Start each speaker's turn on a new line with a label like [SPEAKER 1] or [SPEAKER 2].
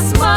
[SPEAKER 1] smile.